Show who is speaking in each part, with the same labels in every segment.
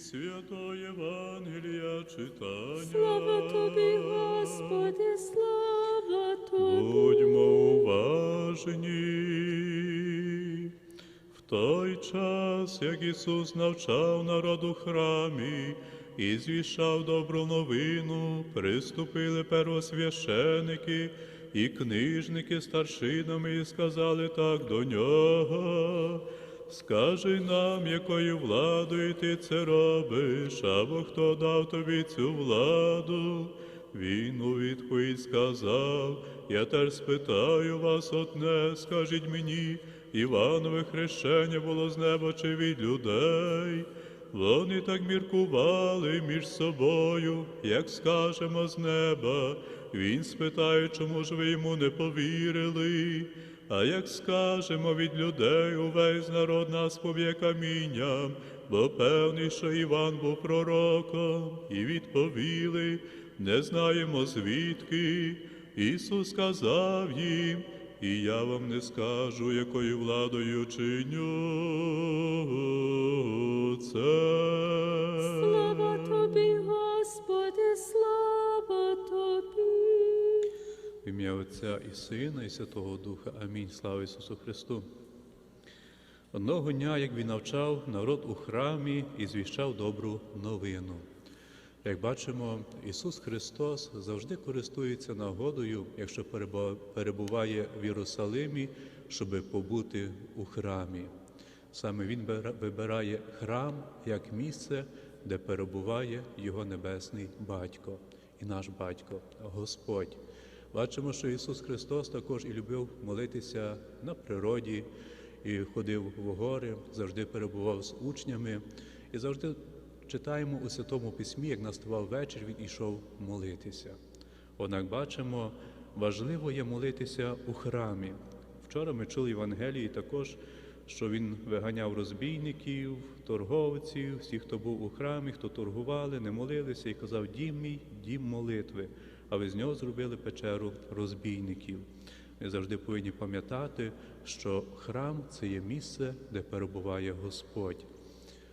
Speaker 1: Свято Євангелія читання.
Speaker 2: Слава тобі, Господи, слава тобі.
Speaker 1: Будьмо уважні. В той час, як Ісус навчав народ у храмі і звіщав добру новину, приступили первосвященики і книжники старшинами і сказали так до нього. Скажи нам, якою владою ти це робиш, або хто дав тобі цю владу? Він у відповідь сказав, я теж спитаю вас одне, скажіть мені, Іванове хрещення було з неба чи від людей? Вони так міркували між собою, як скажемо з неба. Він спитає, чому ж ви йому не повірили? А як скажемо від людей, увесь народ нас поб'є камінням, бо певний, що Іван був пророком, і відповіли, не знаємо звідки. Ісус сказав їм, і я вам не скажу, якою владою чиню це. В ім'я Отця і Сина, і Святого Духа. Амінь. Слава Ісусу Христу. Одного дня, як він навчав народ у храмі і звіщав добру новину. Як бачимо, Ісус Христос завжди користується нагодою, якщо перебуває в Єрусалимі, щоб побути у храмі. Саме Він вибирає храм як місце, де перебуває Його Небесний Батько і наш Батько, Господь. Бачимо, що Ісус Христос також і любив молитися на природі, і ходив в гори, завжди перебував з учнями, і завжди читаємо у Святому Письмі, як наставав вечір, він ішов молитися. Однак бачимо, важливо є молитися у храмі. Вчора ми чули в Євангелії також, що він виганяв розбійників, торговців, всіх, хто був у храмі, хто торгували, не молилися, і казав: Дім мій, дім молитви. А ви з нього зробили печеру розбійників. Ми завжди повинні пам'ятати, що храм це є місце, де перебуває Господь.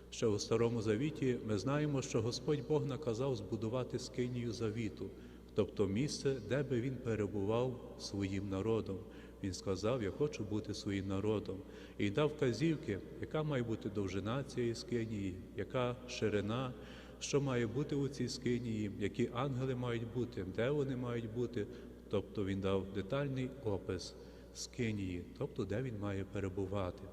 Speaker 1: Ще у Старому Завіті ми знаємо, що Господь Бог наказав збудувати скинію завіту, тобто місце, де би він перебував своїм народом. Він сказав: Я хочу бути своїм народом. І дав вказівки, яка має бути довжина цієї скинії, яка ширина, що має бути у цій скинії, які ангели мають бути, де вони мають бути. Тобто він дав детальний опис скинії, тобто де він має перебувати.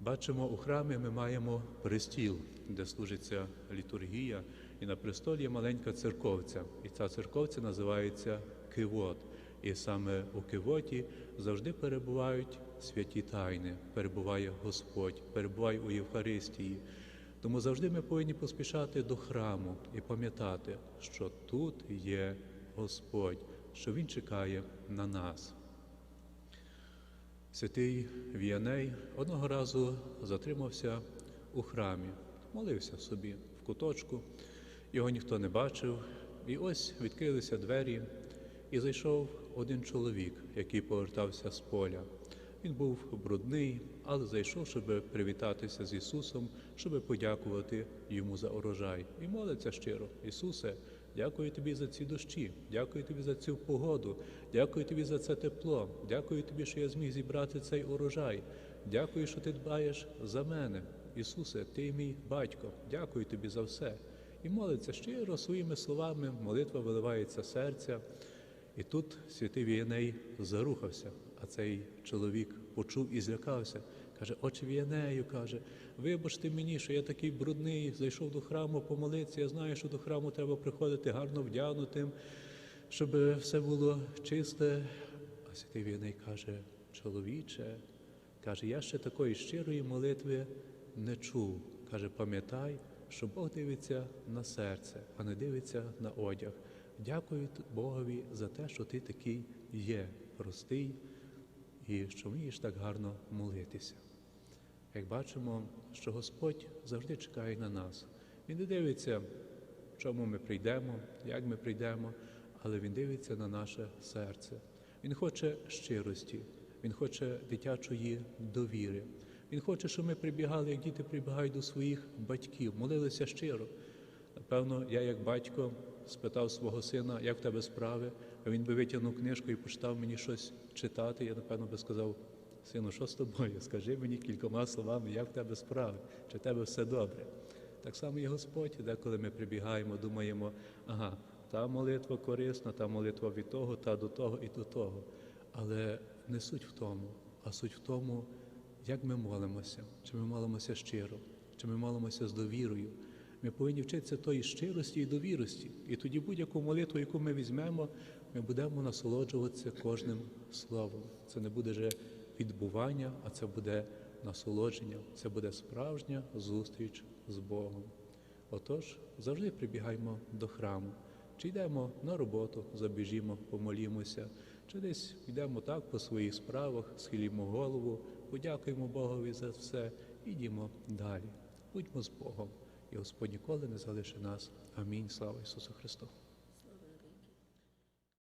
Speaker 1: Бачимо, у храмі ми маємо престіл, де служиться літургія, і на престолі є маленька церковця. І ця церковця називається Кивот. І саме у Кивоті завжди перебувають святі тайни, перебуває Господь, перебуває у Євхаристії. Тому завжди ми повинні поспішати до храму і пам'ятати, що тут є Господь, що Він чекає на нас. Святий Віяней одного разу затримався у храмі, молився собі в куточку, його ніхто не бачив, і ось відкрилися двері, і зайшов один чоловік, який повертався з поля. Він був брудний, але зайшов, щоб привітатися з Ісусом, щоб подякувати йому за урожай. І молиться щиро, Ісусе, дякую тобі за ці дощі, дякую тобі за цю погоду, дякую тобі за це тепло, дякую тобі, що я зміг зібрати цей урожай. Дякую, що ти дбаєш за мене. Ісусе, ти мій батько, дякую тобі за все. І молиться щиро своїми словами, молитва виливається серця. І тут святий Віяней зарухався, а цей чоловік почув і злякався. Каже, отче Віянею, каже, вибачте мені, що я такий брудний, зайшов до храму помолитися. Я знаю, що до храму треба приходити гарно вдягнутим, щоб все було чисте. А святий Віяней каже, чоловіче, каже, я ще такої щирої молитви не чув. Каже, пам'ятай, що Бог дивиться на серце, а не дивиться на одяг. Дякую Богові за те, що ти такий є, простий і що вмієш так гарно молитися. Як бачимо, що Господь завжди чекає на нас. Він не дивиться, чому ми прийдемо, як ми прийдемо, але Він дивиться на наше серце. Він хоче щирості, Він хоче дитячої довіри. Він хоче, щоб ми прибігали, як діти прибігають до своїх батьків, молилися щиро. Напевно, я як батько спитав свого сина, як в тебе справи, а він би витягнув книжку і почитав мені щось читати. Я, напевно, би сказав, сину, що з тобою? Скажи мені кількома словами, як в тебе справи, чи в тебе все добре. Так само і Господь, деколи ми прибігаємо, думаємо, ага, та молитва корисна, та молитва від того, та до того і до того. Але не суть в тому, а суть в тому, як ми молимося, чи ми молимося щиро, чи ми молимося з довірою. Ми повинні вчитися тої щирості і довірості. І тоді будь-яку молитву, яку ми візьмемо, ми будемо насолоджуватися кожним словом. Це не буде вже відбування, а це буде насолодження, це буде справжня зустріч з Богом. Отож, завжди прибігаємо до храму. Чи йдемо на роботу, забіжімо, помолімося, чи десь йдемо так по своїх справах, схилімо голову, подякуємо Богові за все і йдімо далі. Будьмо з Богом, і Господь ніколи не залишить нас. Амінь. Слава Ісусу Христу!